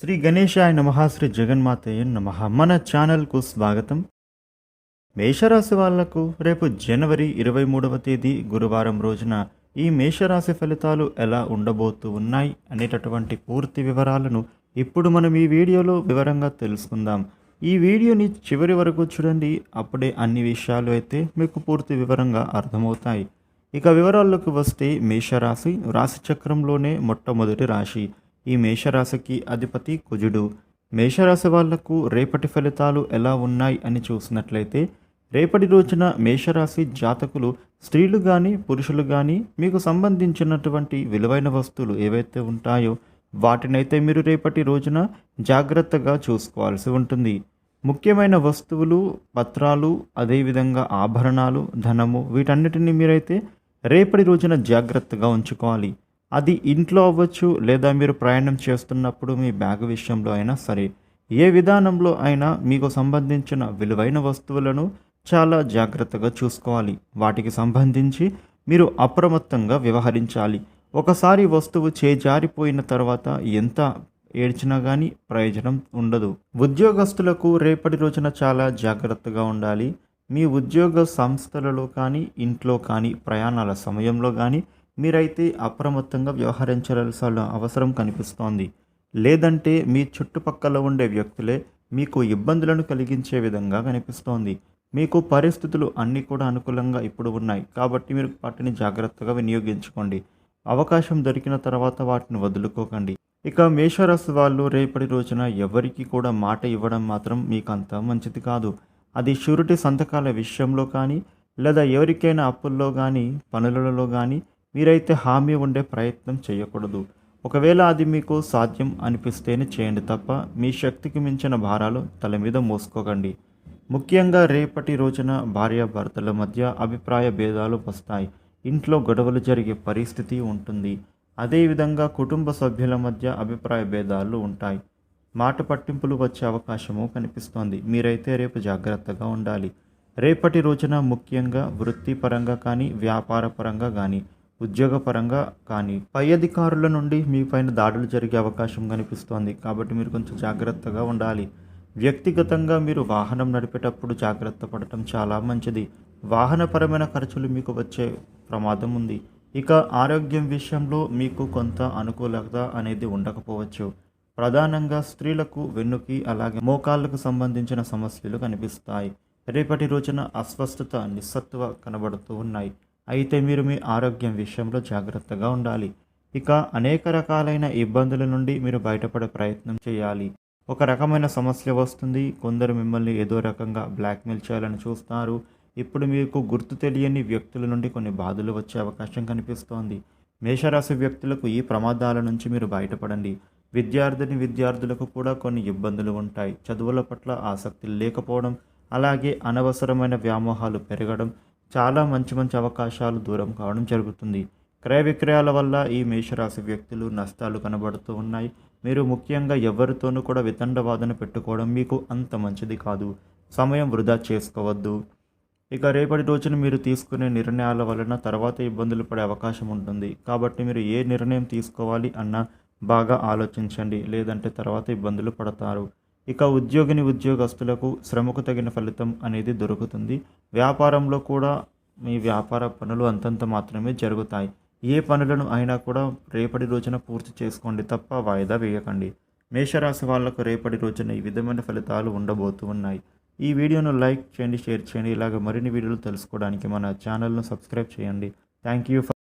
శ్రీ గణేశాయ నమ శ్రీ జగన్మాతయ్య నమ. మన ఛానల్కు స్వాగతం. మేషరాశి వాళ్ళకు రేపు జనవరి ఇరవై మూడవ తేదీ గురువారం రోజున ఈ మేషరాశి ఫలితాలు ఎలా ఉండబోతూ ఉన్నాయి అనేటటువంటి పూర్తి వివరాలను ఇప్పుడు మనం ఈ వీడియోలో వివరంగా తెలుసుకుందాం. ఈ వీడియోని చివరి వరకు చూడండి అప్పుడే అన్ని విషయాలు అయితే మీకు పూర్తి వివరంగా అర్థమవుతాయి. ఇక వివరాల్లోకి వస్తే మేషరాశి రాశి చక్రంలోనే మొట్టమొదటి రాశి. ఈ మేషరాశికి అధిపతి కుజుడు. మేషరాశి వాళ్ళకు రేపటి ఫలితాలు ఎలా ఉన్నాయి అని చూసినట్లయితే రేపటి రోజున మేషరాశి జాతకులు స్త్రీలు కానీ పురుషులు కానీ మీకు సంబంధించినటువంటి విలువైన వస్తువులు ఏవైతే ఉంటాయో వాటినైతే మీరు రేపటి రోజున జాగ్రత్తగా చూసుకోవాల్సి ఉంటుంది. ముఖ్యమైన వస్తువులు పత్రాలు అదేవిధంగా ఆభరణాలు ధనము వీటన్నిటిని మీరైతే రేపటి రోజున జాగ్రత్తగా ఉంచుకోవాలి. అది ఇంట్లో అవ్వచ్చు లేదా మీరు ప్రయాణం చేస్తున్నప్పుడు మీ బ్యాగ్ విషయంలో అయినా సరే ఏ విధానంలో అయినా మీకు సంబంధించిన విలువైన వస్తువులను చాలా జాగ్రత్తగా చూసుకోవాలి. వాటికి సంబంధించి మీరు అప్రమత్తంగా వ్యవహరించాలి. ఒకసారి వస్తువు చేజారిపోయిన తర్వాత ఎంత ఏడ్చినా కానీ ప్రయోజనం ఉండదు. ఉద్యోగస్తులకు రేపటి రోజున చాలా జాగ్రత్తగా ఉండాలి. మీ ఉద్యోగ సంస్థలలో కానీ ఇంట్లో కానీ ప్రయాణాల సమయంలో కానీ మీరైతే అప్రమత్తంగా వ్యవహరించాల్సిన అవసరం కనిపిస్తోంది. లేదంటే మీ చుట్టుపక్కల ఉండే వ్యక్తులే మీకు ఇబ్బందులను కలిగించే విధంగా కనిపిస్తోంది. మీకు పరిస్థితులు అన్నీ కూడా అనుకూలంగా ఇప్పుడు ఉన్నాయి. కాబట్టి మీరు వాటిని జాగ్రత్తగా వినియోగించుకోండి. అవకాశం దొరికిన తర్వాత వాటిని వదులుకోకండి. ఇక మేషరాశి వాళ్ళు రేపటి రోజున ఎవరికి కూడా మాట ఇవ్వడం మాత్రం మీకు అంత మంచిది కాదు. అది షూరిటీ సంతకాల విషయంలో కానీ లేదా ఎవరికైనా అప్పుల్లో కానీ పనులలో కానీ మీరైతే హామీ ఉండే ప్రయత్నం చేయకూడదు. ఒకవేళ అది మీకు సాధ్యం అనిపిస్తేనే చేయండి తప్ప మీ శక్తికి మించిన భారాలు తల మీద మోసుకోకండి. ముఖ్యంగా రేపటి రోజున భార్యాభర్తల మధ్య అభిప్రాయ భేదాలు వస్తాయి. ఇంట్లో గొడవలు జరిగే పరిస్థితి ఉంటుంది. అదేవిధంగా కుటుంబ సభ్యుల మధ్య అభిప్రాయ భేదాలు ఉంటాయి. మాట పట్టింపులు వచ్చే అవకాశము కనిపిస్తోంది. మీరైతే రేపు జాగ్రత్తగా ఉండాలి. రేపటి రోజున ముఖ్యంగా వృత్తిపరంగా కానీ వ్యాపార పరంగా కానీ ఉద్యోగపరంగా కానీ పై అధికారుల నుండి మీ పైన దాడులు జరిగే అవకాశం కనిపిస్తోంది. కాబట్టి మీరు కొంచెం జాగ్రత్తగా ఉండాలి. వ్యక్తిగతంగా మీరు వాహనం నడిపేటప్పుడు జాగ్రత్త పడటం చాలా మంచిది. వాహనపరమైన ఖర్చులు మీకు వచ్చే ప్రమాదం ఉంది. ఇక ఆరోగ్యం విషయంలో మీకు కొంత అనుకూలత అనేది ఉండకపోవచ్చు. ప్రధానంగా స్త్రీలకు వెన్నుకి అలాగే మోకాళ్ళకు సంబంధించిన సమస్యలు కనిపిస్తాయి. రేపటి రోజున అస్వస్థత నిస్సత్వ కనబడుతూ ఉన్నాయి. అయితే మీరు మీ ఆరోగ్యం విషయంలో జాగ్రత్తగా ఉండాలి. ఇక అనేక రకాలైన ఇబ్బందుల నుండి మీరు బయటపడే ప్రయత్నం చేయాలి. ఒక రకమైన సమస్య వస్తుంది. కొందరు మిమ్మల్ని ఏదో రకంగా బ్లాక్మెయిల్ చేయాలని చూస్తారు. ఇప్పుడు మీకు గుర్తు తెలియని వ్యక్తుల నుండి కొన్ని బాధలు వచ్చే అవకాశం కనిపిస్తోంది. మేషరాశి వ్యక్తులకు ఈ ప్రమాదాల నుంచి మీరు బయటపడండి. విద్యార్థిని విద్యార్థులకు కూడా కొన్ని ఇబ్బందులు ఉంటాయి. చదువుల పట్ల ఆసక్తి లేకపోవడం అలాగే అనవసరమైన వ్యామోహాలు పెరగడం చాలా మంచి మంచి అవకాశాలు దూరం కావడం జరుగుతుంది. క్రయ విక్రయాల వల్ల ఈ మేషరాశి వ్యక్తులు నష్టాలు కనబడుతూ ఉన్నాయి. మీరు ముఖ్యంగా ఎవరితోనూ కూడా వితండవాదన పెట్టుకోవడం మీకు అంత మంచిది కాదు. సమయం వృధా చేసుకోవద్దు. ఇక రేపటి రోజున మీరు తీసుకునే నిర్ణయాల వలన తర్వాత ఇబ్బందులు పడే అవకాశం ఉంటుంది. కాబట్టి మీరు ఏ నిర్ణయం తీసుకోవాలి అన్న బాగా ఆలోచించండి. లేదంటే తర్వాత ఇబ్బందులు పడతారు. ఇక ఉద్యోగిని ఉద్యోగస్తులకు శ్రమకు తగిన ఫలితం అనేది దొరుకుతుంది. వ్యాపారంలో కూడా మీ వ్యాపార పనులు అంతంత మాత్రమే జరుగుతాయి. ఏ పనులను అయినా కూడా రేపటి రోజున పూర్తి చేసుకోండి తప్ప వాయిదా వేయకండి. మేషరాశి వాళ్ళకు రేపటి రోజున ఈ విధమైన ఫలితాలు ఉండబోతూ ఉన్నాయి. ఈ వీడియోను లైక్ చేయండి షేర్ చేయండి. ఇలాగ మరిన్ని వీడియోలు తెలుసుకోవడానికి మన ఛానల్ను సబ్స్క్రైబ్ చేయండి. Thank you